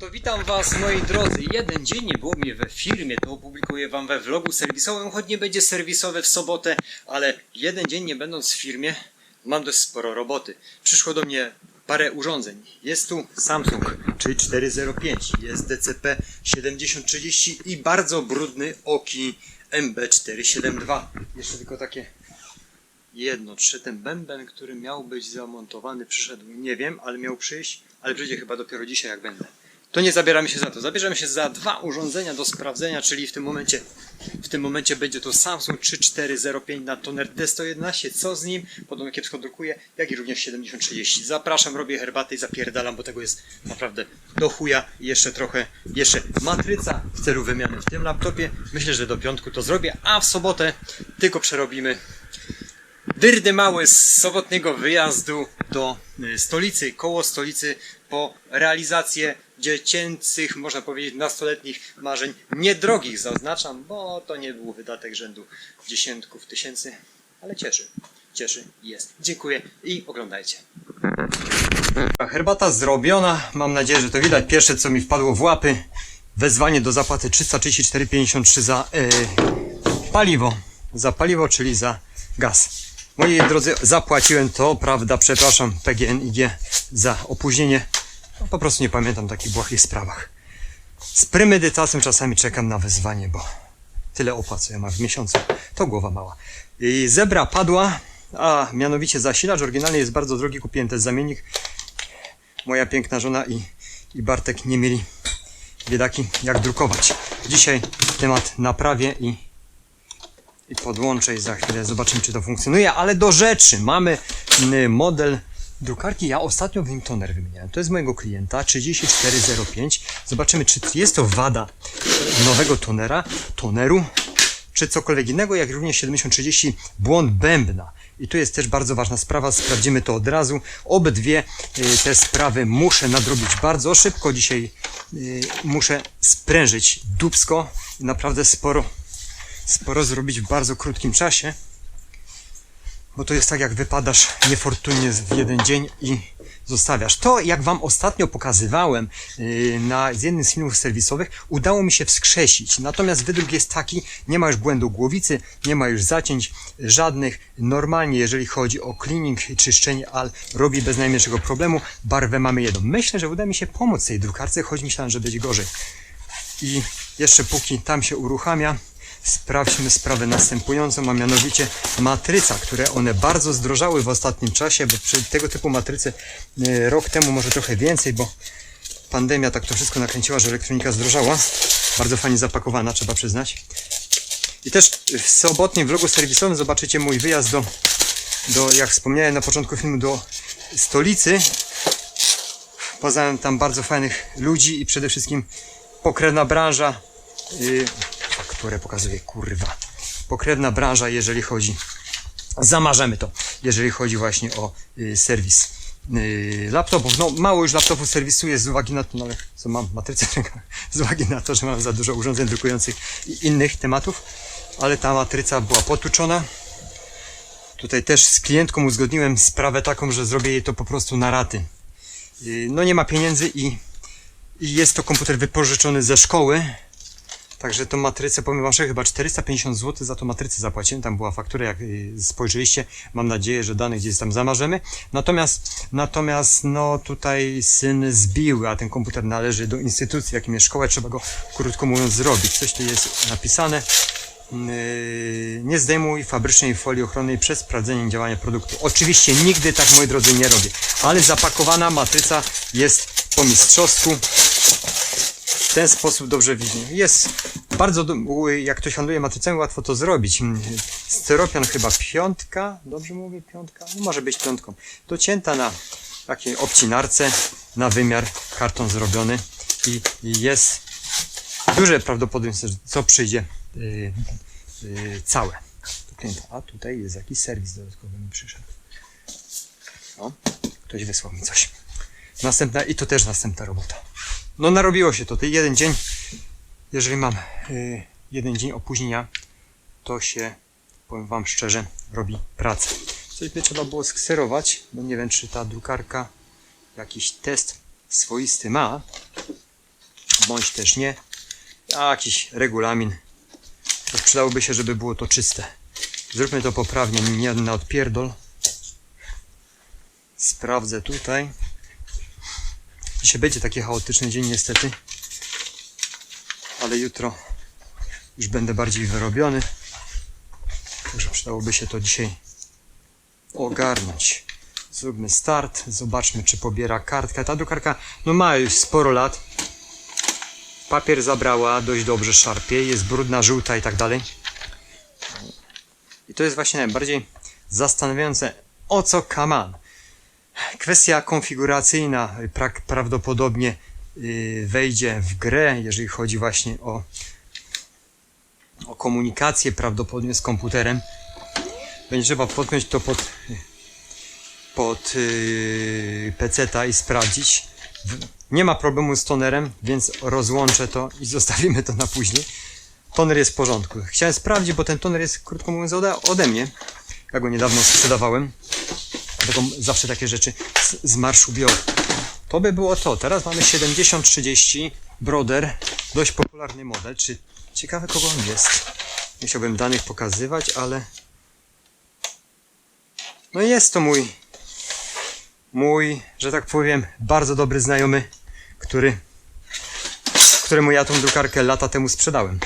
to witam Was moi drodzy. Jeden dzień nie było mnie we firmie, to opublikuję Wam we vlogu serwisowym, choć nie będzie serwisowe w sobotę, ale jeden dzień nie będąc w firmie, mam dość sporo roboty. Przyszło do mnie parę urządzeń. Jest tu Samsung, czyli 405, jest DCP 7030 i bardzo brudny Oki MB472. Jeszcze tylko takie jedno, czy ten bęben, który miał być zamontowany, przyszedł, nie wiem, ale miał przyjść, ale przyjdzie chyba dopiero dzisiaj, jak będę. To nie zabieramy się za to. Zabierzemy się za dwa urządzenia do sprawdzenia, czyli w tym momencie, w tym momencie będzie to Samsung 3405 na toner D111. Co z nim? Podobno kiepsko drukuje, jak i również 7030. Zapraszam, robię herbatę i zapierdalam, bo tego jest naprawdę do chuja. Jeszcze trochę, jeszcze matryca w celu wymiany w tym laptopie. Myślę, że do piątku to zrobię, a w sobotę tylko przerobimy dyrdy mały z sobotniego wyjazdu do y, stolicy, koło stolicy po realizację dziecięcych, można powiedzieć nastoletnich marzeń, niedrogich zaznaczam, bo to nie był wydatek rzędu dziesiątków tysięcy, ale cieszy, cieszy jest. Dziękuję i oglądajcie. Herbata zrobiona, mam nadzieję, że to widać. Pierwsze co mi wpadło w łapy, wezwanie do zapłaty 334,53 za yy, paliwo. Za paliwo, czyli za gaz. Moi drodzy, zapłaciłem to, prawda, przepraszam PGNiG za opóźnienie. Po prostu nie pamiętam takich błahych sprawach. Z premedytacją czasami czekam na wezwanie, bo tyle opłat, co ja mam w miesiącu, to głowa mała. I zebra padła, a mianowicie zasilacz oryginalny jest bardzo drogi, kupiłem też zamiennik. Moja piękna żona i, i Bartek nie mieli biedaki jak drukować. Dzisiaj temat naprawię i i podłączę i za chwilę zobaczymy, czy to funkcjonuje. Ale do rzeczy mamy y, model drukarki. Ja ostatnio w nim toner wymieniałem. To jest mojego klienta 3405. Zobaczymy, czy jest to wada nowego tonera, toneru, czy cokolwiek innego, jak również 7030 błąd bębna. I tu jest też bardzo ważna sprawa, sprawdzimy to od razu. Obydwie y, te sprawy muszę nadrobić bardzo szybko. Dzisiaj y, muszę sprężyć dubsko. Naprawdę sporo sporo zrobić w bardzo krótkim czasie. Bo to jest tak, jak wypadasz niefortunnie w jeden dzień i zostawiasz. To, jak Wam ostatnio pokazywałem yy, na z jednym z filmów serwisowych, udało mi się wskrzesić. Natomiast wydruk jest taki, nie ma już błędu głowicy, nie ma już zacięć żadnych. Normalnie, jeżeli chodzi o cleaning, czyszczenie al, robi bez najmniejszego problemu. Barwę mamy jedną. Myślę, że uda mi się pomóc tej drukarce, choć myślałem, że będzie gorzej. I jeszcze póki tam się uruchamia, sprawdźmy sprawę następującą, a mianowicie matryca, które one bardzo zdrożały w ostatnim czasie, bo przy tego typu matrycy e, rok temu, może trochę więcej, bo pandemia tak to wszystko nakręciła, że elektronika zdrożała. Bardzo fajnie zapakowana, trzeba przyznać. I też w sobotnim vlogu serwisowym zobaczycie mój wyjazd do, do jak wspomniałem na początku filmu, do stolicy. Poznałem tam bardzo fajnych ludzi i przede wszystkim pokrewna branża. Yy, które pokazuje, kurwa. Pokrewna branża, jeżeli chodzi. Zamarzemy to, jeżeli chodzi właśnie o y, serwis y, laptopów. No, mało już laptopów serwisuję z uwagi na to, no, ale co mam matrycę, z uwagi na to, że mam za dużo urządzeń drukujących i innych tematów, ale ta matryca była potuczona. Tutaj też z klientką uzgodniłem sprawę taką, że zrobię jej to po prostu na raty. Y, no nie ma pieniędzy i, i jest to komputer wypożyczony ze szkoły, Także tą matrycę, powiem wam, że chyba 450 zł za tą matrycę zapłaciłem. Tam była faktura, jak y, spojrzeliście. Mam nadzieję, że dane gdzieś tam zamarzemy. Natomiast, natomiast, no tutaj syn zbił, a ten komputer należy do instytucji, jakim jest szkoła. Trzeba go, krótko mówiąc, zrobić. Coś tu jest napisane. Yy, nie zdejmuj fabrycznej folii ochronnej przed sprawdzeniem działania produktu. Oczywiście nigdy tak, moi drodzy, nie robię. Ale zapakowana matryca jest po mistrzowsku w ten sposób dobrze widzi. Jest bardzo, jak ktoś handluje matrycami, łatwo to zrobić. Mm, Styropian chyba piątka, dobrze mówię piątka? No może być piątką. Docięta na takiej obcinarce, na wymiar, karton zrobiony i jest duże prawdopodobieństwo, że co przyjdzie yy, yy, całe. A tutaj jest jakiś serwis dodatkowy mi przyszedł. O, ktoś wysłał mi coś. Następna, i to też następna robota. No narobiło się to. Ten jeden dzień, jeżeli mam yy, jeden dzień opóźnienia, to się, powiem Wam szczerze, robi pracę. Coś by trzeba było skserować, bo nie wiem, czy ta drukarka jakiś test swoisty ma. bądź też nie. Jakiś regulamin. To przydałoby się, żeby było to czyste. Zróbmy to poprawnie, nie na odpierdol. Sprawdzę tutaj. Dzisiaj będzie taki chaotyczny dzień niestety. Ale jutro już będę bardziej wyrobiony. Także przydałoby się to dzisiaj ogarnąć. Zróbmy start, zobaczmy czy pobiera kartkę. Ta drukarka no ma już sporo lat. Papier zabrała dość dobrze, szarpie, jest brudna, żółta i tak dalej. I to jest właśnie najbardziej zastanawiające, o co kaman. Kwestia konfiguracyjna pra prawdopodobnie yy, wejdzie w grę, jeżeli chodzi właśnie o, o komunikację prawdopodobnie z komputerem. Będzie trzeba podpiąć to pod, pod yy, PC-ta i sprawdzić. Nie ma problemu z tonerem, więc rozłączę to i zostawimy to na później. Toner jest w porządku. Chciałem sprawdzić, bo ten toner jest, krótko mówiąc, ode, ode mnie. Ja go niedawno sprzedawałem. Dlatego zawsze takie rzeczy z, z marszu biorę. To by było to. Teraz mamy 7030 Broder. Dość popularny model. Czy ciekawe kogo on jest? Nie chciałbym danych pokazywać, ale no jest to mój mój, że tak powiem, bardzo dobry znajomy, który któremu ja tą drukarkę lata temu sprzedałem.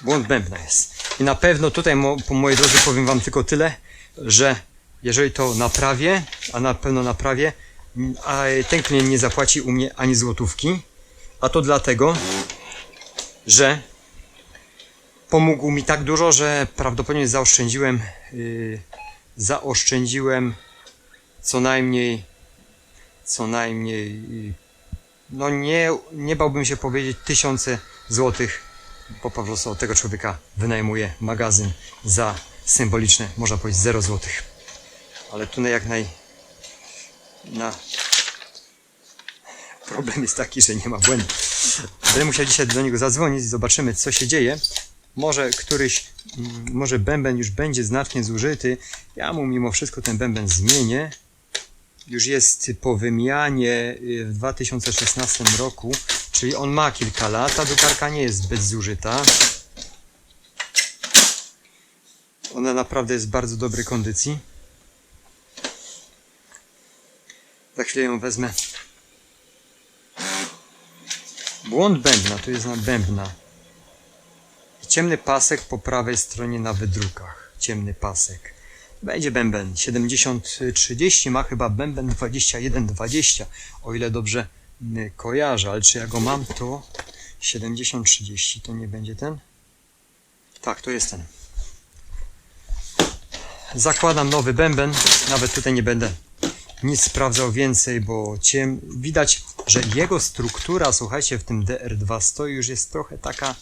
Błąd bębna jest. I na pewno tutaj, mo, po mojej drodze, powiem Wam tylko tyle, że jeżeli to naprawię, a na pewno naprawię, m, a ten klient nie zapłaci u mnie ani złotówki, a to dlatego, że pomógł mi tak dużo, że prawdopodobnie zaoszczędziłem, yy, zaoszczędziłem co najmniej, co najmniej, yy, no nie, nie bałbym się powiedzieć tysiące złotych, bo po prostu od tego człowieka wynajmuję magazyn za symboliczne, można powiedzieć 0 złotych. Ale tu jak naj, na, problem jest taki, że nie ma błędu. Będę musiał dzisiaj do niego zadzwonić, zobaczymy co się dzieje. Może któryś, mm, może bęben już będzie znacznie zużyty. Ja mu mimo wszystko ten bęben zmienię. Już jest po wymianie y, w 2016 roku, czyli on ma kilka lat. Ta drukarka nie jest zbyt zużyta. Ona naprawdę jest w bardzo dobrej kondycji. Za chwilę ją wezmę. Błąd bębna, tu jest na bębna. Ciemny pasek po prawej stronie na wydrukach. Ciemny pasek. Będzie bęben 7030, ma chyba bęben 2120, o ile dobrze mm, kojarzę, ale czy ja go mam, to 7030 to nie będzie ten? Tak, to jest ten. Zakładam nowy bęben, nawet tutaj nie będę nic sprawdzał więcej, bo ciem... widać, że jego struktura, słuchajcie, w tym DR2 stoi już jest trochę taka,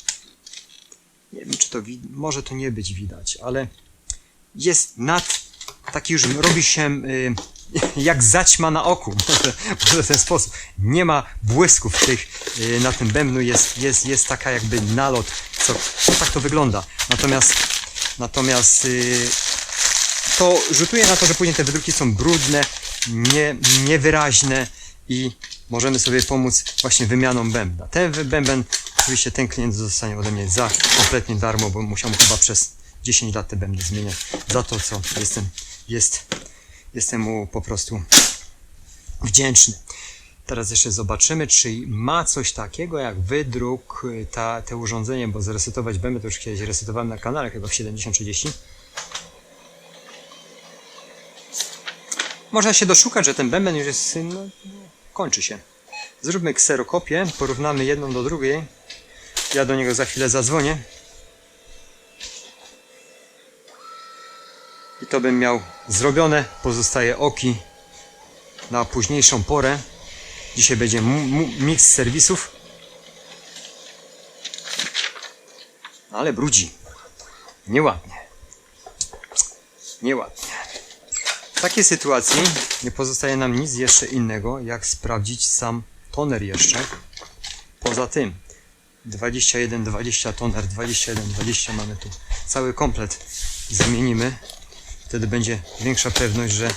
nie wiem czy to, wi- może to nie być widać, ale jest nad, taki już robi się y, jak zaćma na oku, może, w ten sposób. Nie ma błysków tych, y, na tym bębnu jest, jest, jest taka jakby nalot, co, co tak to wygląda. Natomiast, natomiast y, to rzutuje na to, że później te wydruki są brudne, nie, niewyraźne i możemy sobie pomóc właśnie wymianą bębna. Ten bęben, oczywiście ten klient zostanie ode mnie za kompletnie darmo, bo musiał mu chyba przez 10 lat te bębny zmieniać. Za to, co jestem, jest, jestem mu po prostu wdzięczny. Teraz jeszcze zobaczymy, czy ma coś takiego jak wydruk, y, ta, te urządzenie, bo zresetować bęben to już kiedyś resetowałem na kanale, chyba w 7030. Można się doszukać, że ten bęben już jest, no, kończy się. Zróbmy kserokopię, porównamy jedną do drugiej. Ja do niego za chwilę zadzwonię. I to bym miał zrobione. Pozostaje oki na późniejszą porę. Dzisiaj będzie miks serwisów. Ale brudzi. Nieładnie. Nieładnie. Takiej sytuacji nie pozostaje nam nic jeszcze innego, jak sprawdzić sam toner jeszcze. Poza tym 21-20 toner, 21-20 mamy tu cały komplet zmienimy. Wtedy będzie większa pewność, że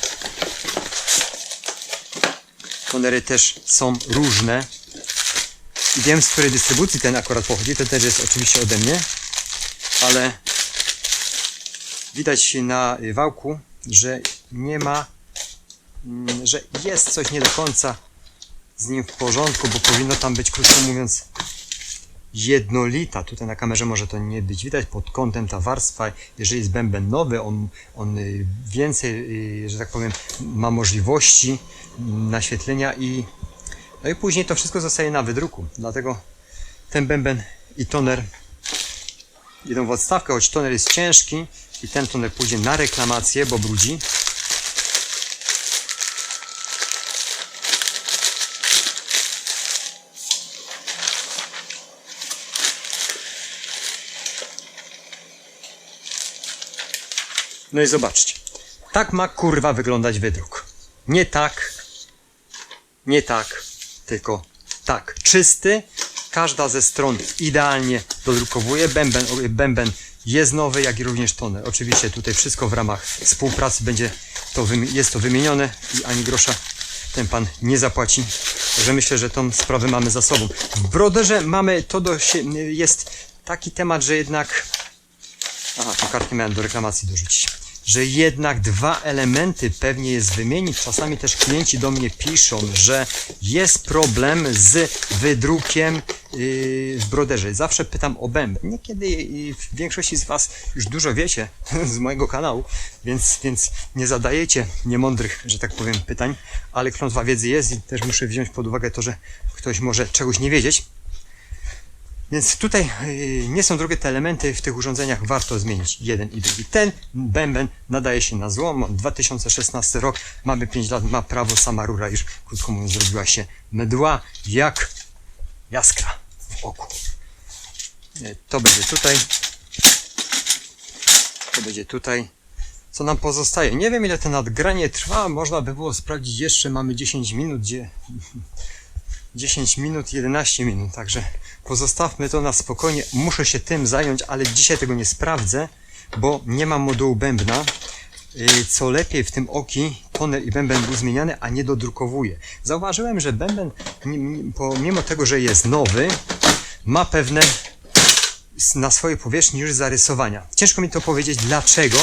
tonery też są różne. I wiem, z której dystrybucji ten akurat pochodzi. Ten też jest oczywiście ode mnie. Ale widać na wałku, że nie ma, mm, że jest coś nie do końca z nim w porządku, bo powinno tam być, krótko mówiąc, jednolita. Tutaj na kamerze może to nie być widać pod kątem ta warstwa. Jeżeli jest bęben nowy, on, on y, więcej, y, że tak powiem, ma możliwości mm, naświetlenia i no i później to wszystko zostaje na wydruku. Dlatego ten bęben i toner idą w odstawkę, choć toner jest ciężki i ten toner pójdzie na reklamację, bo brudzi. No i zobaczcie. Tak ma kurwa wyglądać wydruk. Nie tak, nie tak, tylko tak. Czysty, każda ze stron idealnie dodrukowuje. Bęben, bęben jest nowy, jak i również toner. Oczywiście tutaj wszystko w ramach współpracy będzie to, jest to wymienione i ani grosza ten pan nie zapłaci. Także myślę, że tą sprawę mamy za sobą. W broderze mamy to do jest taki temat, że jednak Aha, tą kartkę miałem do reklamacji dorzucić. Że jednak dwa elementy pewnie jest wymienić. Czasami też klienci do mnie piszą, że jest problem z wydrukiem w broderze. Zawsze pytam o bęben. Niekiedy yy, w większości z Was już dużo wiecie z mojego kanału, więc, więc nie zadajecie niemądrych, że tak powiem, pytań, ale klątwa wiedzy jest i też muszę wziąć pod uwagę to, że ktoś może czegoś nie wiedzieć. Więc tutaj yy, nie są drugie te elementy w tych urządzeniach, warto zmienić jeden i drugi. Ten bęben nadaje się na złom, 2016 rok, mamy 5 lat, ma prawo sama rura, już krótko mówiąc zrobiła się mdła jak jaskra w oku. Yy, To będzie tutaj, to będzie tutaj. Co nam pozostaje? Nie wiem ile to nadgranie trwa, można by było sprawdzić jeszcze, mamy 10 minut, gdzie 10 minut, 11 minut, także pozostawmy to na spokojnie. Muszę się tym zająć, ale dzisiaj tego nie sprawdzę, bo nie mam modułu bębna. Yy, Co lepiej w tym oki toner i bęben był zmieniany, a nie dodrukowuje. Zauważyłem, że bęben, pomimo tego, że jest nowy, ma pewne na swojej powierzchni już zarysowania. Ciężko mi to powiedzieć dlaczego,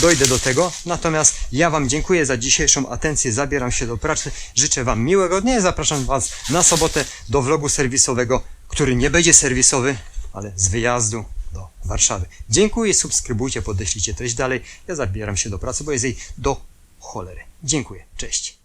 dojdę do tego. Natomiast ja Wam dziękuję za dzisiejszą atencję, zabieram się do pracy. Życzę Wam miłego dnia i zapraszam Was na sobotę do vlogu serwisowego, który nie będzie serwisowy, ale z wyjazdu do Warszawy. Dziękuję, subskrybujcie, podeślijcie treść dalej. Ja zabieram się do pracy, bo jest jej do cholery. Dziękuję, cześć.